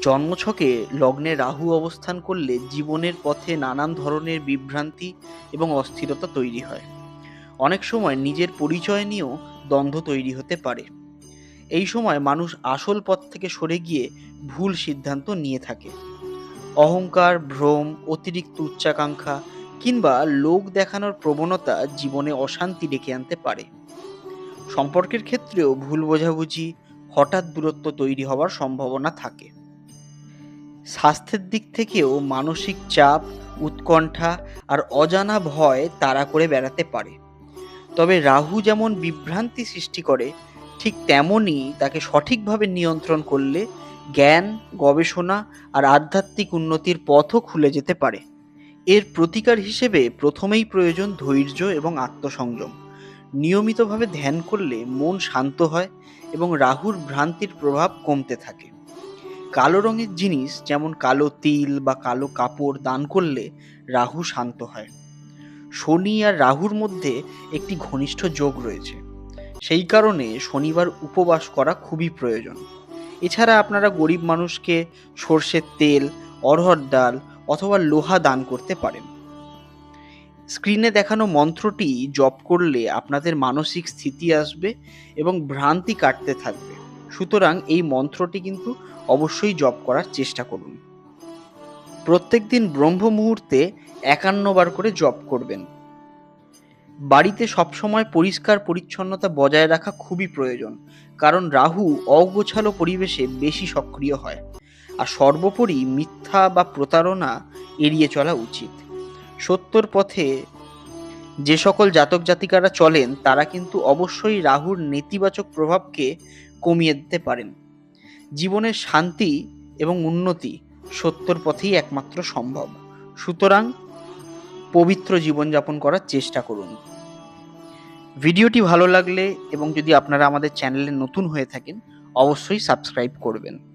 জন্মছকে লগ্নে রাহু অবস্থান করলে জীবনের পথে নানান ধরনের বিভ্রান্তি এবং অস্থিরতা তৈরি হয়। অনেক সময় নিজের পরিচয় নিয়েও দ্বন্দ্ব তৈরি হতে পারে। এই সময় মানুষ আসল পথ থেকে সরে গিয়ে ভুল সিদ্ধান্ত নিয়ে থাকে। অহংকার, ভ্রম, অতিরিক্ত উচ্চাকাঙ্ক্ষা কিংবা লোক দেখানোর প্রবণতা জীবনে অশান্তি ডেকে আনতে পারে। সম্পর্কের ক্ষেত্রেও ভুল বোঝাবুঝি, হঠাৎ দূরত্ব তৈরি হওয়ার সম্ভাবনা থাকে। স্বাস্থ্যের দিক থেকেও মানসিক চাপ, উৎকণ্ঠা আর অজানা ভয় তাড়া করে বেড়াতে পারে। তবে রাহু যেমন বিভ্রান্তি সৃষ্টি করে, ঠিক তেমনই তাকে সঠিকভাবে নিয়ন্ত্রণ করলে জ্ঞান, গবেষণা আর আধ্যাত্মিক উন্নতির পথও খুলে যেতে পারে। এর প্রতিকার হিসেবে প্রথমেই প্রয়োজন ধৈর্য এবং আত্মসংযম। নিয়মিতভাবে ধ্যান করলে মন শান্ত হয় এবং রাহুর ভ্রান্তির প্রভাব কমতে থাকে। কালো রঙের জিনিস যেমন কালো তিল বা কালো কাপড় দান করলে রাহু শান্ত হয়। শনি আর রাহুর মধ্যে একটি ঘনিষ্ঠ যোগ রয়েছে। সেই কারণে শনিবার উপবাস করা খুবই প্রয়োজন। এছাড়া আপনারা গরিব মানুষকে সর্ষের তেল অরহর ডাল অথবা লোহা দান করতে পারেন। স্ক্রিনে দেখানো মন্ত্রটি জপ করলে আপনাদের মানসিক স্থিতি আসবে এবং ভ্রান্তি কাটতে থাকবে। সুতরাং এই মন্ত্রটি কিন্তু অবশ্যই জপ করার চেষ্টা করুন। প্রত্যেক দিন ব্রহ্ম মুহূর্তে একান্ন বার করে জপ করবেন। বাড়িতে সবসময় পরিষ্কার পরিচ্ছন্নতা বজায় রাখা খুবই প্রয়োজন, কারণ রাহু অগোছালো পরিবেশে বেশি সক্রিয় হয়। আর সর্বোপরি মিথ্যা বা প্রতারণা এড়িয়ে চলা উচিত। সত্যর পথে যে সকল জাতক জাতিকারা চলেন, তারা কিন্তু অবশ্যই রাহুর নেতিবাচক প্রভাবকে কমিয়ে দিতে পারেন। জীবনের শান্তি এবং উন্নতি সত্যর পথেই একমাত্র সম্ভব। সুতরাং পবিত্র জীবনযাপন করার চেষ্টা করুন। ভিডিওটি ভালো লাগলে এবং যদি আপনারা আমাদের চ্যানেলে নতুন হয়ে থাকেন, অবশ্যই সাবস্ক্রাইব করবেন।